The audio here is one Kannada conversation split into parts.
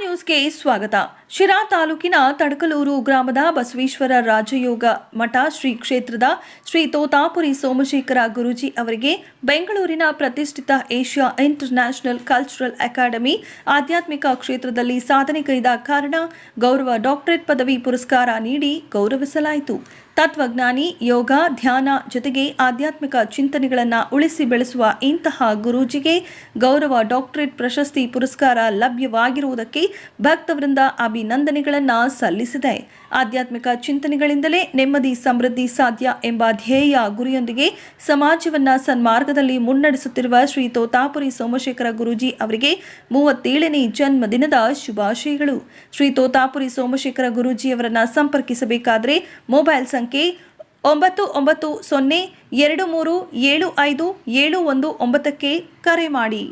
ನ್ಯೂಸ್ಗೆ ಸ್ವಾಗತ ಶಿರಾ ತಾಲೂಕಿನ ತಡಕಲೂರು ಗ್ರಾಮದ ಬಸವೇಶ್ವರ ರಾಜಯೋಗ ಮಠ ಶ್ರೀ ಕ್ಷೇತ್ರದ ಶ್ರೀ ತೋತಾಪುರಿ ಸೋಮಶೇಖರ ಗುರೂಜಿ ಅವರಿಗೆ ಬೆಂಗಳೂರಿನ ಪ್ರತಿಷ್ಠಿತ ಏಷ್ಯಾ ಇಂಟರ್ನ್ಯಾಷನಲ್ ಕಲ್ಚರಲ್ ಅಕಾಡೆಮಿ ಆಧ್ಯಾತ್ಮಿಕ ಕ್ಷೇತ್ರದಲ್ಲಿ ಸಾಧನೆ ಕೈದ ಕಾರಣ ಗೌರವ ಡಾಕ್ಟರೇಟ್ ಪದವಿ ಪುರಸ್ಕಾರ ನೀಡಿ ಗೌರವಿಸಲಾಯಿತು. ತತ್ವಜ್ಞಾನಿ, ಯೋಗ, ಧ್ಯಾನ ಜೊತೆಗೆ ಆಧ್ಯಾತ್ಮಿಕ ಚಿಂತನೆಗಳನ್ನು ಉಳಿಸಿ ಬೆಳೆಸುವ ಇಂತಹ ಗುರೂಜಿಗೆ ಗೌರವ ಡಾಕ್ಟರೇಟ್ ಪ್ರಶಸ್ತಿ ಪುರಸ್ಕಾರ ಲಭ್ಯವಾಗಿರುವುದಕ್ಕೆ ಭಕ್ತವೃಂದ ಅಭಿನಂದನೆಗಳನ್ನು ಸಲ್ಲಿಸಿದೆ. ಆಧ್ಯಾತ್ಮಿಕ ಚಿಂತನೆಗಳಿಂದಲೇ ನೆಮ್ಮದಿ, ಸಮೃದ್ಧಿ ಸಾಧ್ಯ ಎಂಬ ಧ್ಯೇಯ ಗುರಿಯೊಂದಿಗೆ ಸಮಾಜವನ್ನ ಸನ್ಮಾರ್ಗದಲ್ಲಿ ಮುನ್ನಡೆಸುತ್ತಿರುವ ಶ್ರೀ ತೋತಾಪುರಿ ಸೋಮಶೇಖರ ಗುರೂಜಿ ಅವರಿಗೆ ಮೂವತ್ತೇಳನೇ ಜನ್ಮದಿನದ ಶುಭಾಶಯಗಳು. ಶ್ರೀ ತೋತಾಪುರಿ ಸೋಮಶೇಖರ ಗುರೂಜಿಯವರನ್ನು ಸಂಪರ್ಕಿಸಬೇಕಾದರೆ ಮೊಬೈಲ್ ಸಂಖ್ಯೆ ಒಂಬತ್ತು ಒಂಬತ್ತು ಸೊನ್ನೆ ಎರಡು ಮೂರು ಏಳು ಐದು ಏಳು ಒಂದು ಒಂಬತ್ತಕ್ಕೆ ಕರೆ ಮಾಡಿ.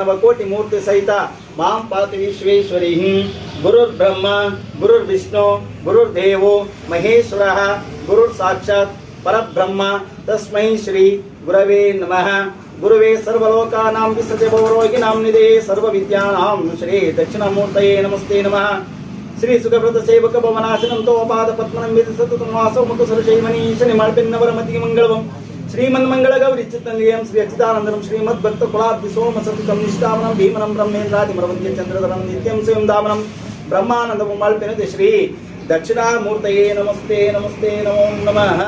ನವಕೋಟಿ ಮೂರ್ತಿ ಸಹಿತ ಮಾಂ ಪಾತಿ ವಿಶ್ವೇಶ್ವರಿ ವಿಷ್ಣು ಗುರುರ್ ದೇವೋ ಮಹೇಶ್ವರ ಗುರುರ್ ಸಾಕ್ಷಾತ್ ಪರಬ್ರಹ್ಮ, ತಸ್ಮೈ ಶ್ರೀ ಗುರವೇ ನಮಃ. ಗುರುವೇ ಸರ್ವಲೋಕಾನಾಂ ವಿಸತೆ ಭವರೋಗಿನಾಂ ನಿಧೇ ಸರ್ವವಿದ್ಯಾನಾಂ ಶ್ರೀ ದಕ್ಷಿಣಮೂರ್ತಯೇ ನಮಸ್ತೆ ನಮಃ. ಶ್ರೀ ಸುಖವ್ರತ ಸೇವಕ ಭವನಾಶನಂತೋ ಪಾದ ಪದ್ಮನಂಬಿತ ಸತತಂ ವಾಸೋ ಮುಖ ಸುರಶೈಮನೀಶ ನಿಮಾಳ್ಪೆನ್ನವರ ಮತಿಗೆ ಮಂಗಳವಂ. శ్రీమన్మంగళగౌరి చిత్తంగేయం శ్రీ అచితానందనం శ్రీమద్భక్త కులాబ్ది సోమ సతుకం నిష్టామనం భీమనం బ్రహ్మేంద్రాది మరవంద్య చంద్రధరం నిత్యం స్వయం దామనం బ్రహ్మానందము మల్పినది శ్రీ దక్షిణామూర్తయే నమస్తే నమస్తే నమో నమః